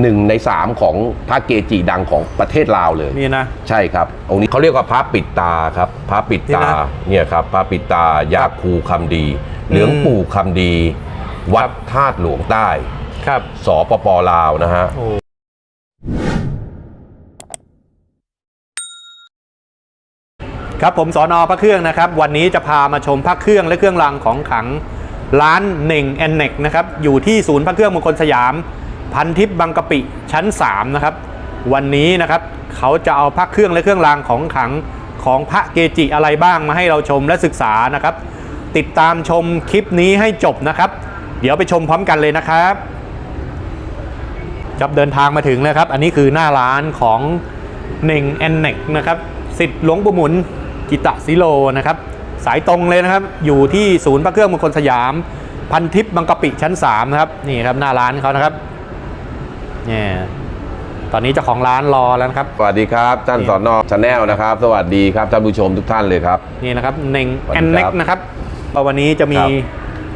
หนึ่งในสามของพระเกจิดังของประเทศลาวเลย นี่นะ ใช่ครับ องค์นี้เขาเรียกว่าพระปิดตาครับ พระปิดตานี่นะเนี่ยครับ พระปิดตายาคูคำดี เหลืองปู่คำดี วัดธาตุหลวงใต้ ครับสปปลาวนะฮะโอ้ครับผมสอนอพระเครื่องนะครับ วันนี้จะพามาชมพระเครื่องและเครื่องรางของขลังร้านเน่งแอนเน็กนะครับอยู่ที่ศูนย์พระเครื่องมงคลสยาม พันทิพย์บางกะปิชั้น 3 นะครับ วันนี้นะครับเขาจะเอาพระเครื่องและเครื่องรางของขลังของพระเกจิอะไรบ้างมาให้เราชมและศึกษานะครับ ติดตามชมคลิปนี้ให้จบนะครับ เดี๋ยวไปชมพร้อมกันเลยนะครับครับเดินทางมาถึงแล้วครับ อันนี้คือหน้าร้านของเน่งแอนเน็กนะครับสิทธิ์หลวงปู่หมุนกิตะซิโลนะครับ สายตรงเลยนะครับ อยู่ที่ศูนย์พระเครื่องมงคลสยาม พันทิพย์บางกะปิชั้น3นะครับนี่ครับหน้าร้านเขานะครับ เนี่ยตอนนี้เจ้าของร้านรอแล้วนะครับ สวัสดีครับท่านสอนอชาแนลนะครับ สวัสดีครับท่านผู้ชมทุกท่านเลยครับ นี่นะครับเน่งสวัสแอดีนครับเน็กนะครับวันนี้จะมีครั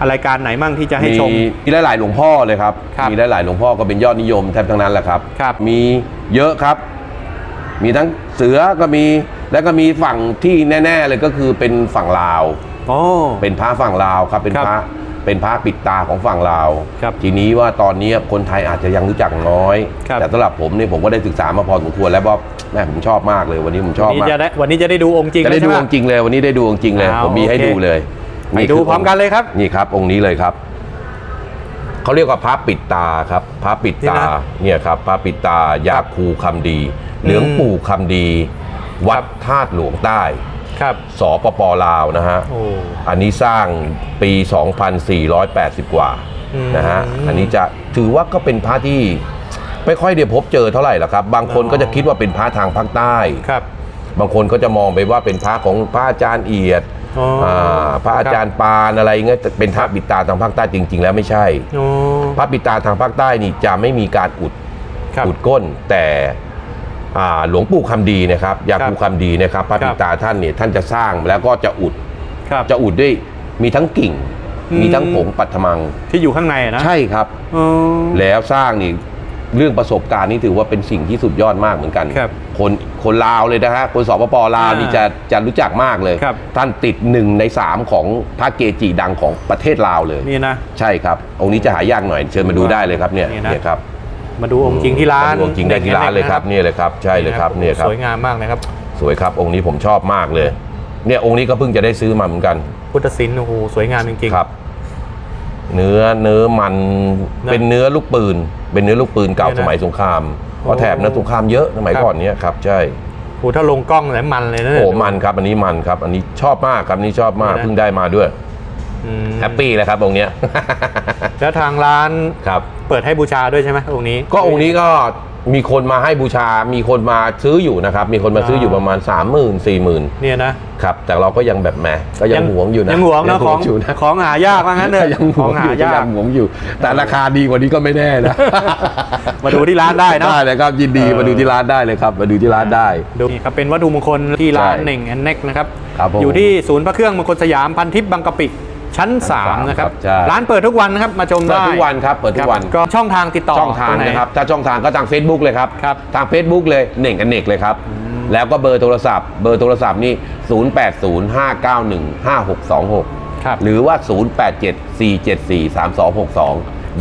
บรายการไหนมั่งที่จะให้ชมมีหลายๆหลวงพ่อเลยครับครับมีหลายๆหลวงพ่อก็เป็นยอดนิยมแทบทั้งนั้นแหละครับครับมีเยอะครับ มีทั้งเสือก็มีแล้วก็มีฝั่งที่แน่ ๆ เลยก็คือเป็นฝั่งลาวโอ้เป็นพระฝั่งลาวครับเป็นครับพระ เป็นพระปิดตาของฝั่งลาวครับทีนี้ว่าตอนนี้คนไทยอาจจะยังรู้จักน้อยครับแต่สำหรับผมเนี่ยผมก็ได้ศึกษามาพอสมควรแล้วว่าแม่ผมชอบมากเลยวันนี้ผมชอบวันนี้มากจะได้วันนี้จะได้ดูองค์จริงจะได้แล้วดูใช่อไหมงค์จริงเลย วันนี้ได้ดูองค์จริงเลยอ้าวผมมีให้โอเคดูเลยไปนี่ดูคืพร้อมกันเลยครับ นี่ครับ องค์นี้เลยครับเขาเรียกว่าพระปิดตาครับพระปิดตานี่นะเนี่ยครับพระปิดตา ยาคูคำดี เหลืองปู่คำดี วัดธาตุหลวงใต้ ครับสปปลาวนะฮะโอ้อันนี้สร้างปี 2480 กว่าอืมนะฮะ อันนี้จะถือว่าก็เป็นพระที่ไม่ค่อยได้พบเจอเท่าไหร่หรอกครับ บางคนอ๋อก็จะคิดว่าเป็นพระทางภาคใต้ครับ บางคนก็จะมองไปว่าเป็นพระของพระอาจารย์เอียดอ๋ออ่าพระอาจารย์ปานอะไรเงี้ยแต่เป็นพระปิดตาทางภาคใต้จริง ๆ แล้วไม่ใช่โอ้พระปิดตาทางภาคใต้นี่จะไม่มีการอุดครับอุดก้นแต่อ่า หลวงปู่คำดีนะครับยาคูครับคำดีนะครับพระครับปิดตาท่านเนี่ยท่านจะสร้างแล้วก็จะอุดครับจะอุดด้วยมีทั้งกิ่งอืมมีทั้งผงปัทมังที่อยู่ข้างในอะนะใช่ครับอ๋อแล้วสร้างนี่เรื่องประสบการณ์นี่ถือว่าเป็นสิ่งที่สุดยอดมากเหมือนกันครับคนคนลาวเลยนะฮะคนสปปลาวอ่านี่จะจะรู้จักมากเลยครับท่านติดหนึ่งในสามของพระเกจิดังของประเทศลาวเลยนี่นะใช่ครับองค์นี้จะหายากหน่อยเชิญมาดูได้เลยครับเนี่ยนี่นะเนี่ยครับ มาดูองค์จริงที่ร้านมดูองค์จริงได้ที่ร้านเลยครับเนี่ยเลยครับใช่เลยครับเนี่ยครับสวยงามมากนะครับ สวยครับองค์นี้ผมชอบมากเลย เนี่ยองค์นี้ก็เพิ่งจะได้ซื้อมาเหมือนกัน พุทธศิลป์โอ้โหสวยงามจริงๆครับ เนื้อเนื้อมันนะเป็นเนื้อลูกปืน เป็นเนื้อลูกปืนเก่าเนี่ยนะสมัยสงครามเพราะแถบเนื้อสงครามเยอะสมัยครับก่อนเนี้ยครับใช่โอ้โหถ้าลงกล้องแล้วมันเลยนะโอ้มันครับ อันนี้มันครับ อันนี้ชอบมากครับอันนี้ชอบมากเนี่ยนะเพิ่งได้มาด้วยอืมแฮปปี้เลยครับองค์เนี้ย แล้วทางร้านครับ เปิดให้บูชาด้วยใช่ไหมองค์นี้ ก็องค์นี้ก็มีคนมาให้บูชา มีคนมาซื้ออยู่นะครับ มีคนมาซื้ออยู่ประมาณ 3 0 0 0 0 4 0 0 0 0 เนี่ยนะ ครับ แต่เราก็ยังแบบแหมก็ยังหวงอยู่นะ ยังหวงนะของอยู่นะของหายากว่างั้นเลยยังหขวองงอหายู่ยากยังหวงอยู่ แต่ราคาดีกว่านี้ก็ไม่แน่นะ มาดูที่ร้านได้เนอะได้เลยครับ ยินดีเออมาดูที่ร้านได้เลยครับ มาดูที่ร้านได้ดูนี่ครับ เป็นวัตถุมงคลที่ร้านใช่เน่งแอนเน็กนะครับครับผมอยู่ที่ศูนย์พระเครื่องมงคลสยามพันทิพย์บางกะปิ ชั้นชั้น3นะครับครับใช่ ร้านเปิดทุกวันนะครับมาชมเปิดได้ทุกวันครับเปิดทุกวัน ครับก็ช่องทางติดต่อช่องทางตไห นะครับ ถ้าช่องทางก็ทาง Facebook เลยครับ ครับทาง Facebook เลยเน่งกันเนกเลยครับ แล้วก็เบอร์โทรศัพท์ เบอร์โทรศัพท์นี่ 0805915626 ครับ หรือว่า 0874743262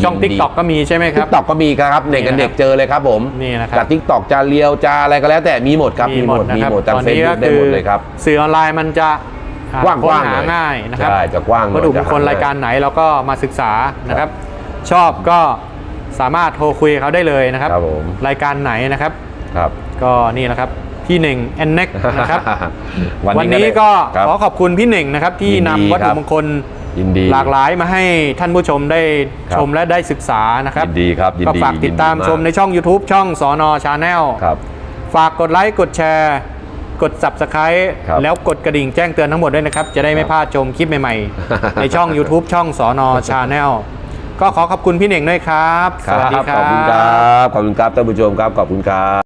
ช่องทิกตอกก็มีใช่ไหมคทิรับ กตอกก็มีครับเน่งกันเด็กเจอเลยครับผมนี่นะครับ จากทิกตอกจะเลียวจะอะไรก็แล้วแต่มีหมดครับมีหมดนะมีครับหมดทางตอนเฟซนี้บุ๊ก็กได้คืหมอดเลยครับ สื่อออนไลน์มันจะห กว้างๆค้นหาหน่อยง่ายนะครับใช่จะกว้างหน่อยวัตถุมงคลจะหาง่ายรายการไหนเราก็มาศึกษานะครับ ชอบก็สามารถโทรคุยกับเขาได้เลยนะครับ ครับผม รายการไหนนะครับ ครับ ก็นี่แหละครับพี่เน่งแอนเน็กนะครับ วันวันนี้นี้ก็ก็ได้ครับขอขอบคุณพี่เน่งนะครับ ที่ยินนำดีวัตครัถุบมงคลยินดีหลากหลายมาให้ท่านผู้ชมได้ครับชมและได้ศึกษานะครับยินดีครับยินก็ดีฝากติดตามยินดีมาก ชมในช่อง YouTube ช่องสอนอชาแนล ครับ ฝากกดไลค์ กดแชร์ กด Subscribe ครับแล้วกดกระดิ่งแจ้งเตือนทั้งหมดด้วยนะครับ จะได้ไม่พลาดชมคลิปใหม่ๆ ในช่อง YouTube ช่องสอนอชาแนลก็ขอขอบคุณพี่เน่งด้วยครับ สวัสดีคขรัอบคุณครับบขอบคุณครับท่านผู้ชมครับ ขอบคุณครับ